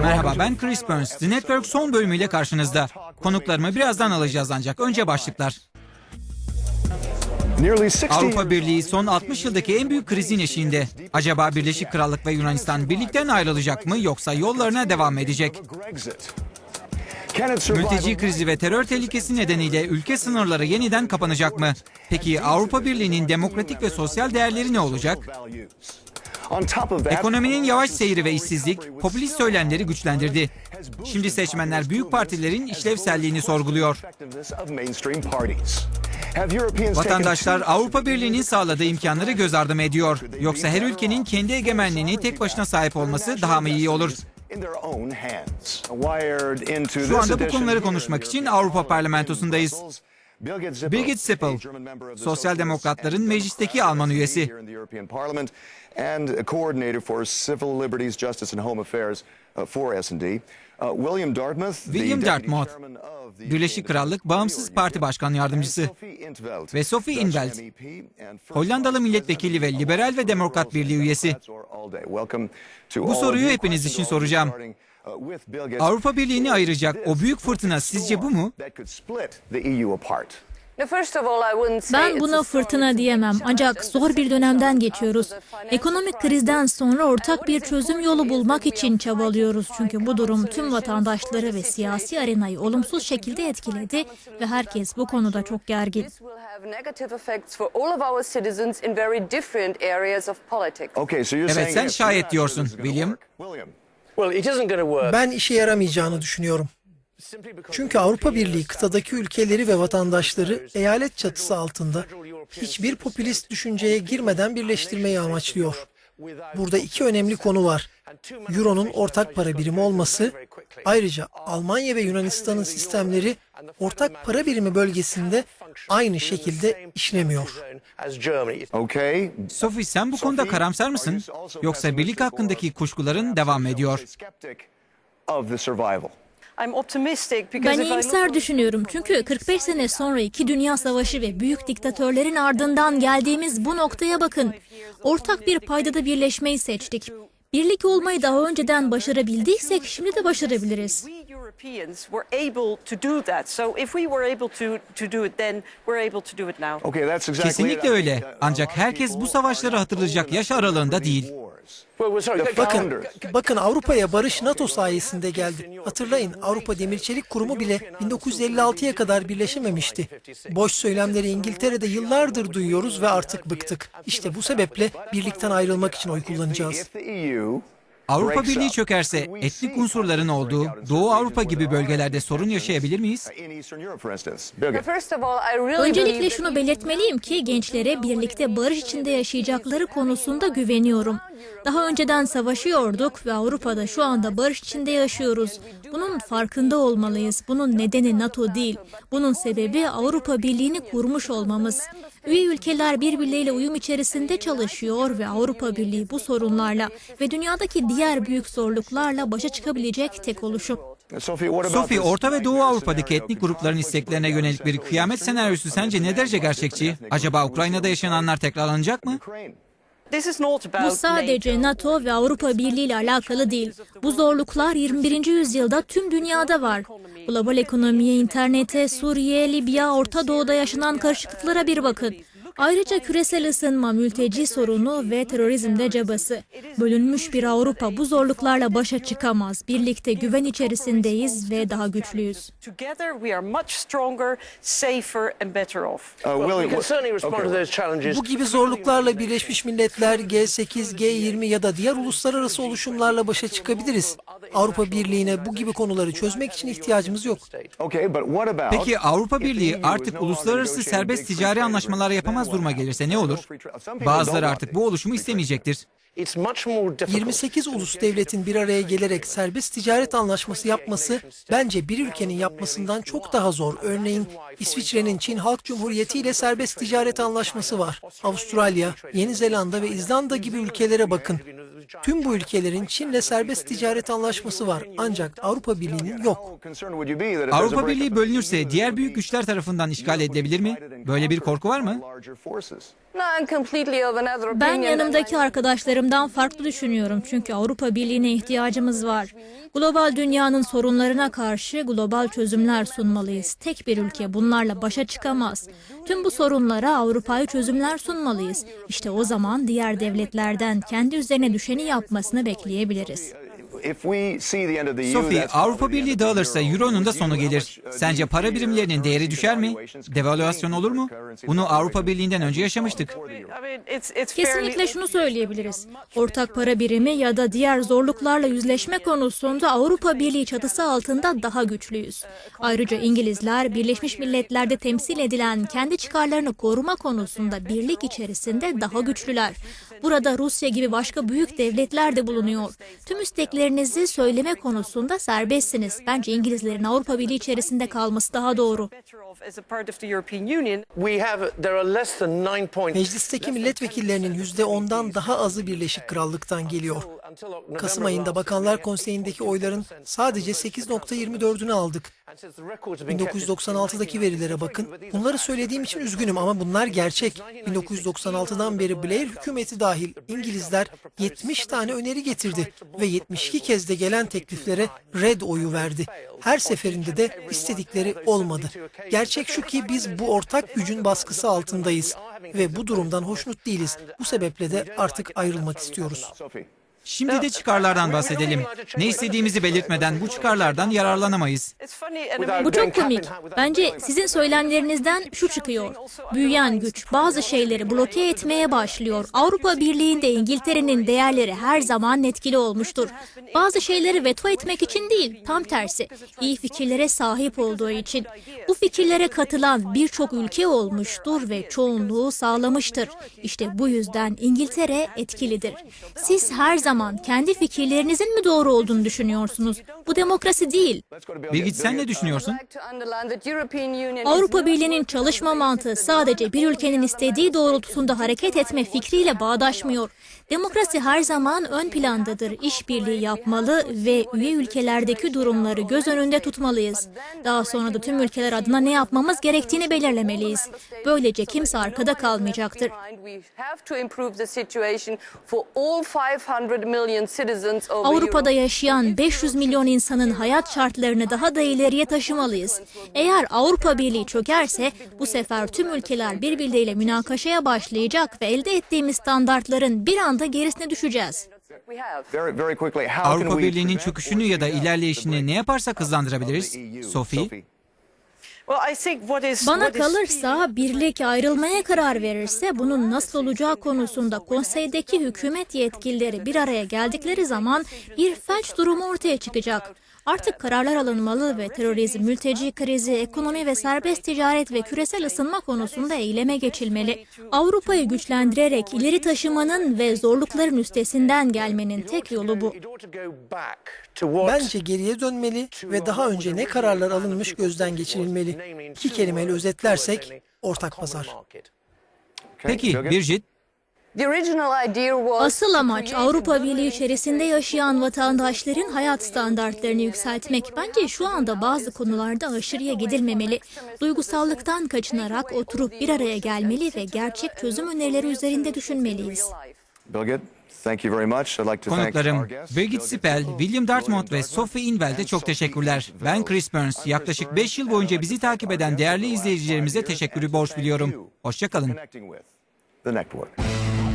Merhaba ben Chris Burns. The Network son bölümüyle karşınızda. Konuklarımı birazdan alacağız ancak önce başlıklar. Nearly 60 Avrupa Birliği son 60 yıldaki en büyük krizin eşiğinde. Acaba Birleşik Krallık ve Yunanistan birlikten ayrılacak mı yoksa yollarına devam edecek? Mülteci krizi ve terör tehlikesi nedeniyle ülke sınırları yeniden kapanacak mı? Peki Avrupa Birliği'nin demokratik ve sosyal değerleri ne olacak? Ekonominin yavaş seyri ve işsizlik popülist söylemleri güçlendirdi. Şimdi seçmenler büyük partilerin işlevselliğini sorguluyor. Vatandaşlar Avrupa Birliği'nin sağladığı imkanları göz ardı mı ediyor? Yoksa her ülkenin kendi egemenliğini tek başına sahip olması daha mı iyi olur? Şu anda bu konuları konuşmak için Avrupa Parlamentosundayız. Birgit Zippel, Sosyal Demokratların meclisteki Alman üyesi. For uh, for S&D. Uh, William Dartmouth, Birleşik Krallık Bağımsız Parti Başkan Yardımcısı ve Sophie and first Hollandalı milletvekili ve Liberal ve Demokrat Birliği üyesi. Bu soruyu hepiniz için soracağım. uh. Avrupa Birliği'ni ayıracak o büyük fırtına sizce bu mu? Ben buna fırtına diyemem ancak zor bir dönemden geçiyoruz. Ekonomik krizden sonra ortak bir çözüm yolu bulmak için çabalıyoruz. Çünkü bu durum tüm vatandaşları ve siyasi arenayı olumsuz şekilde etkiledi ve herkes bu konuda çok gergin. Okay, so you're Evet, saying sen şayet diyorsun, William. Ben işe yaramayacağını düşünüyorum. Çünkü Avrupa Birliği kıtadaki ülkeleri ve vatandaşları eyalet çatısı altında hiçbir popülist düşünceye girmeden birleştirmeyi amaçlıyor. Burada iki önemli konu var. Euro'nun ortak para birimi olması, ayrıca Almanya ve Yunanistan'ın sistemleri ortak para birimi bölgesinde aynı şekilde işlemiyor. Okay. Sophie sen bu konuda karamsar mısın? Yoksa birlik hakkındaki kuşkuların devam ediyor. Ben iyimser düşünüyorum çünkü 45 sene sonra iki dünya savaşı ve büyük diktatörlerin ardından geldiğimiz bu noktaya bakın. Ortak bir paydada birleşmeyi seçtik. Birlik olmayı daha önceden başarabildiysek şimdi de başarabiliriz. Kesinlikle öyle. uh, Ancak herkes bu savaşları hatırlayacak yaş aralığında değil. Bakın, bakın Avrupa'ya barış NATO sayesinde geldi. Hatırlayın Avrupa Demir Çelik Kurumu bile 1956'ya kadar birleşememişti. Boş söylemleri İngiltere'de yıllardır duyuyoruz ve artık bıktık. İşte bu sebeple birlikten ayrılmak için oy kullanacağız. Avrupa Birliği çökerse etnik unsurların olduğu Doğu Avrupa gibi bölgelerde sorun yaşayabilir miyiz? Öncelikle şunu belirtmeliyim ki gençlere birlikte barış içinde yaşayacakları konusunda güveniyorum. Daha önceden savaşıyorduk ve Avrupa'da şu anda barış içinde yaşıyoruz. Bunun farkında olmalıyız. Bunun nedeni NATO değil. Bunun sebebi Avrupa Birliği'ni kurmuş olmamız. Üye ülkeler birbirleriyle uyum içerisinde çalışıyor ve Avrupa Birliği bu sorunlarla ve dünyadaki diğer büyük zorluklarla başa çıkabilecek tek oluşum. Sophie, Orta ve Doğu Avrupa'daki etnik grupların isteklerine yönelik bir kıyamet senaryosu sence ne derece gerçekçi? Acaba Ukrayna'da yaşananlar tekrarlanacak mı? Bu sadece NATO ve Avrupa Birliği ile alakalı değil. Bu zorluklar 21. yüzyılda tüm dünyada var. Global ekonomiye, internete, Suriye, Libya, Orta Doğu'da yaşanan karışıklıklara bir bakın. Ayrıca küresel ısınma, mülteci sorunu ve terörizmde cabası. Bölünmüş bir Avrupa bu zorluklarla başa çıkamaz. Birlikte güven içerisindeyiz ve daha güçlüyüz. Together we are much stronger, safer and better off. Uh. Bu gibi zorluklarla Birleşmiş Milletler, G8, G20 ya da diğer uluslararası oluşumlarla başa çıkabiliriz. Avrupa Birliği'ne bu gibi konuları çözmek için ihtiyacımız yok. Peki Avrupa Birliği artık uluslararası serbest ticari anlaşmalar yapamaz then duruma gelirse ne olur? Bazıları artık bu oluşumu istemeyecektir. It's much more difficult. 28 ulus devletin bir araya gelerek serbest ticaret anlaşması yapması bence bir ülkenin yapmasından çok daha zor. Örneğin İsviçre'nin Çin Halk Cumhuriyeti ile serbest ticaret anlaşması var. Avustralya, Yeni Zelanda ve İzlanda gibi ülkelere bakın. Tüm bu ülkelerin Çin'le serbest ticaret anlaşması var ancak Avrupa Birliği'nin yok. Avrupa Birliği bölünürse diğer büyük güçler tarafından işgal edilebilir mi? Böyle bir korku var mı? Ben yanımdaki arkadaşlarımdan farklı düşünüyorum çünkü Avrupa Birliği'ne ihtiyacımız var. Global dünyanın sorunlarına karşı global çözümler sunmalıyız. Tek bir ülke bunlarla başa çıkamaz. Tüm bu sorunlara Avrupa'yı çözümler sunmalıyız. İşte o zaman diğer devletlerden kendi üzerine düşeni yapmasını bekleyebiliriz. Sophie, Avrupa Birliği dağılırsa Euro'nun da sonu gelir. Sence para birimlerinin değeri düşer mi? Devalüasyon olur mu? Bunu Avrupa Birliği'nden önce yaşamıştık. Kesinlikle şunu söyleyebiliriz. Ortak para birimi ya da diğer zorluklarla yüzleşme konusunda Avrupa Birliği çatısı altında daha güçlüyüz. Ayrıca İngilizler Birleşmiş Milletler'de temsil edilen kendi çıkarlarını koruma konusunda birlik içerisinde daha güçlüler. Burada Rusya gibi başka büyük devletler de bulunuyor. Tüm isteklerinizi söyleme konusunda serbestsiniz. Bence İngilizlerin Avrupa Birliği içerisinde kalması daha doğru. Meclisteki milletvekillerinin yüzde ondan daha azı Birleşik Krallık'tan geliyor. Kasım ayında Bakanlar Konseyi'ndeki oyların sadece 8.24'ünü aldık. 1996'daki verilere bakın. Bunları söylediğim için üzgünüm ama bunlar gerçek. 1996'dan beri Blair hükümeti dahil İngilizler 70 tane öneri getirdi ve 72 kez de gelen tekliflere red oyu verdi. Her seferinde de istedikleri olmadı. Gerçek şu ki biz bu ortak gücün baskısı altındayız ve bu durumdan hoşnut değiliz. Bu sebeple de artık ayrılmak istiyoruz. Şimdi de çıkarlardan bahsedelim. Ne istediğimizi belirtmeden bu çıkarlardan yararlanamayız. Bu çok komik. Bence sizin söylemlerinizden şu çıkıyor. Büyüyen güç bazı şeyleri bloke etmeye başlıyor. Avrupa Birliği'nde İngiltere'nin değerleri her zaman etkili olmuştur. Bazı şeyleri veto etmek için değil, tam tersi. İyi fikirlere sahip olduğu için. Bu fikirlere katılan birçok ülke olmuştur ve çoğunluğu sağlamıştır. İşte bu yüzden İngiltere etkilidir. Siz her zaman kendi fikirlerinizin mi doğru olduğunu düşünüyorsunuz? Bu demokrasi değil. Birgit sen ne düşünüyorsun? Avrupa Birliği'nin çalışma mantığı sadece bir ülkenin istediği doğrultusunda hareket etme fikriyle bağdaşmıyor. Demokrasi her zaman ön plandadır. İşbirliği yapmalı ve üye ülkelerdeki durumları göz önünde tutmalıyız. Daha sonra da tüm ülkeler adına ne yapmamız gerektiğini belirlemeliyiz. Böylece kimse arkada kalmayacaktır. Avrupa'da yaşayan 500 milyon insanın hayat şartlarını daha da ileriye taşımalıyız. Eğer Avrupa Birliği çökerse bu sefer tüm ülkeler birbirleriyle münakaşaya başlayacak ve elde ettiğimiz standartların bir anda gerisine düşeceğiz. Avrupa Birliği'nin çöküşünü ya da ilerleyişini ne yaparsak hızlandırabiliriz? Sophie? Bana kalırsa birlik ayrılmaya karar verirse bunun nasıl olacağı konusunda konseydeki hükümet yetkilileri bir araya geldikleri zaman bir felç durumu ortaya çıkacak. Artık kararlar alınmalı ve terörizm, mülteci krizi, ekonomi ve serbest ticaret ve küresel ısınma konusunda eyleme geçilmeli. Avrupa'yı güçlendirerek ileri taşımanın ve zorlukların üstesinden gelmenin tek yolu bu. Bence geriye dönmeli ve daha önce ne kararlar alınmış gözden geçirilmeli. İki kelimeyle özetlersek ortak pazar. Peki Birgit? Asıl amaç Avrupa Birliği içerisinde yaşayan vatandaşların hayat standartlarını yükseltmek. Bence şu anda bazı konularda aşırıya gidilmemeli. Duygusallıktan kaçınarak oturup bir araya gelmeli ve gerçek çözüm önerileri üzerinde düşünmeliyiz. Birgit, thank you very much. I'd like to thank our Konuklarım guests. Birgit Sipel, William Dartmouth ve Sophie Invel'de çok teşekkürler. Ben Chris Burns. Yaklaşık 5 yıl boyunca bizi takip eden değerli izleyicilerimize teşekkürü borç biliyorum. Hoşçakalın. Connecting with the network.